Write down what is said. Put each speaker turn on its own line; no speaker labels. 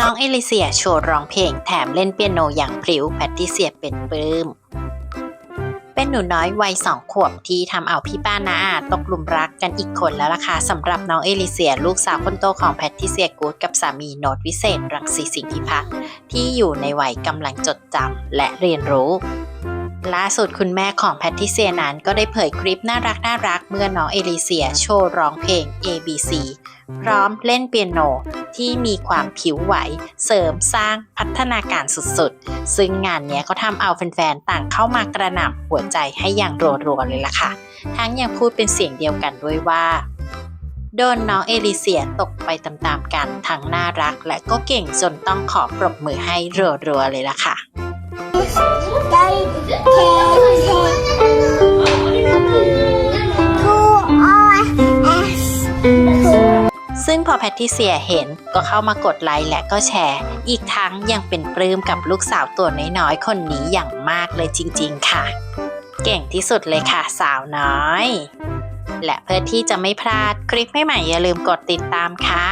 น้องเอลิเซียโชว์ร้องเพลงแถมเล่นเปียโนอย่างพริ้วแพตติเซียเป็นปลื้ม เป็นหนูน้อยวัยสองขวบที่ทำเอาพี่ป้านาอาตกหลุมรักกันอีกคนแล้วล่ะค่ะสำหรับน้องเอลิเซียลูกสาวคนโตของแพทติเซียกูดกับสามีโนดวิเศษ รังสีสิงห์พิพัฒน์ที่อยู่ในวัยกำลังจดจำและเรียนรู้ ล่าสุดคุณแม่ของแพทติเซียนั้นก็ได้เผยคลิปน่ารักน่ารักเมื่อน้องเอลิเซียโชว์ร้องเพลง ABC พร้อมเล่นเปียโนที่มีความผิวไหว เสริมสร้างพัฒนาการสุดๆ ซึ่งงานนี้ก็ทำเอาแฟนๆ ต่างเข้ามากระหน่ำหัวใจให้อย่างรัวๆ เลยล่ะค่ะ ทั้งยังพูดเป็นเสียงเดียวกันด้วยว่าโดนน้องเอลิเซียตกไปตามๆกันทั้งน่ารักและก็เก่งจนต้องขอปรบมือให้รัวๆเลยล่ะค่ะ ซึ่งพอแพทริเซียเห็นก็เข้ามากดไลค์และก็แชร์ อีกทั้งยังเป็นปลื้มกับลูกสาวตัวน้อยๆ คนนี้อย่างมากเลยจริงๆค่ะ เก่งที่สุดเลยค่ะสาวน้อย และเพื่อที่จะไม่พลาดคลิปใหม่ๆอย่าลืมกดติดตามค่ะ